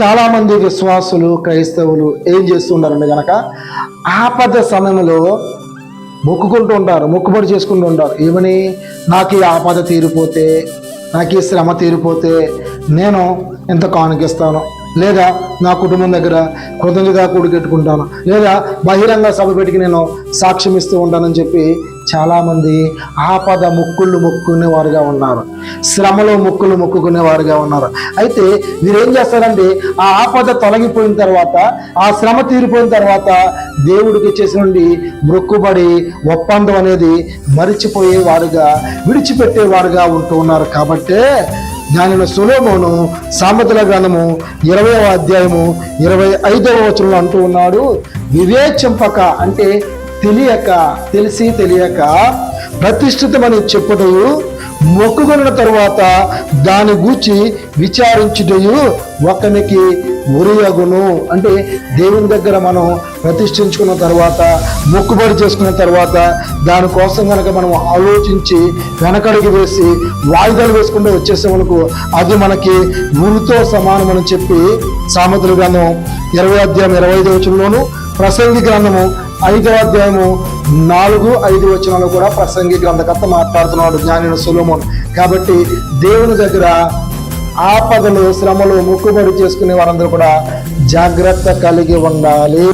చాలామంది విశ్వాసులు క్రైస్తవులు ఏం చేస్తుంటారంటే కనుక ఆపద సమయంలో మొక్కుకుంటూ ఉంటారు మొక్కుబడి చేసుకుంటూ ఉంటారు. ఏమని? నాకు ఈ ఆపద తీరిపోతే నాకు ఈ శ్రమ తీరిపోతే నేను ఎంత కానుకిస్తాను? లేదా నా కుటుంబం దగ్గర కృతజ్ఞత కూడికెట్టుకుంటాను లేదా బహిరంగ సభ పెట్టి నేను సాక్ష్యం ఇస్తూ ఉంటానని చెప్పి చాలామంది ఆపద ముక్కులు మొక్కుకునే వారుగా ఉన్నారు. శ్రమలో ముక్కులు మొక్కుకునే వారుగా ఉన్నారు. అయితే వీరేం చేస్తారంటే ఆ ఆపద తొలగిపోయిన తర్వాత ఆ శ్రమ తీరిపోయిన తర్వాత దేవుడికి చేసిన మొక్కుబడి ఒప్పందం అనేది మరిచిపోయేవారుగా విడిచిపెట్టేవారుగా ఉంటూ ఉన్నారు. కాబట్టే దానిలో సులోమోను సామెతల గ్రంథము ఇరవై అధ్యాయము ఇరవై ఐదవ వచనంలో అంటూ ఉన్నాడు వివేచింపక అంటే తెలియక తెలిసి తెలియక ప్రతిష్ఠితమని చెప్పుటయు మొక్కుకొనిన తరువాత దాని గూర్చి విచారించుటయు ఒకనికి ఉరియగును. అంటే దేవుని దగ్గర మనం ప్రతిష్ఠించుకున్న తర్వాత మొక్కుబడి చేసుకున్న తర్వాత దానికోసం కనుక మనం ఆలోచించి వెనకడికి వేసి వాయిదాలు వేసుకుంటూ వచ్చేసేమనుకు అది మనకి ఉరితో అని చెప్పి సామెతలు గ్రంథం ఇరవై అధ్యాయం ఇరవై ఐదు వచనంలోను ప్రసంగి గ్రంథము ఐదవ అధ్యాయము నాలుగు ఐదు వచనాలు కూడా ప్రసంగి గ్రంథకర్త మాట్లాడుతున్నాడు జ్ఞానిన సులోమోన్. కాబట్టి దేవుని దగ్గర ఆపదలు శ్రమలు ముక్కుబడి చేసుకునే వారందరూ కూడా జాగ్రత్త కలిగి ఉండాలి.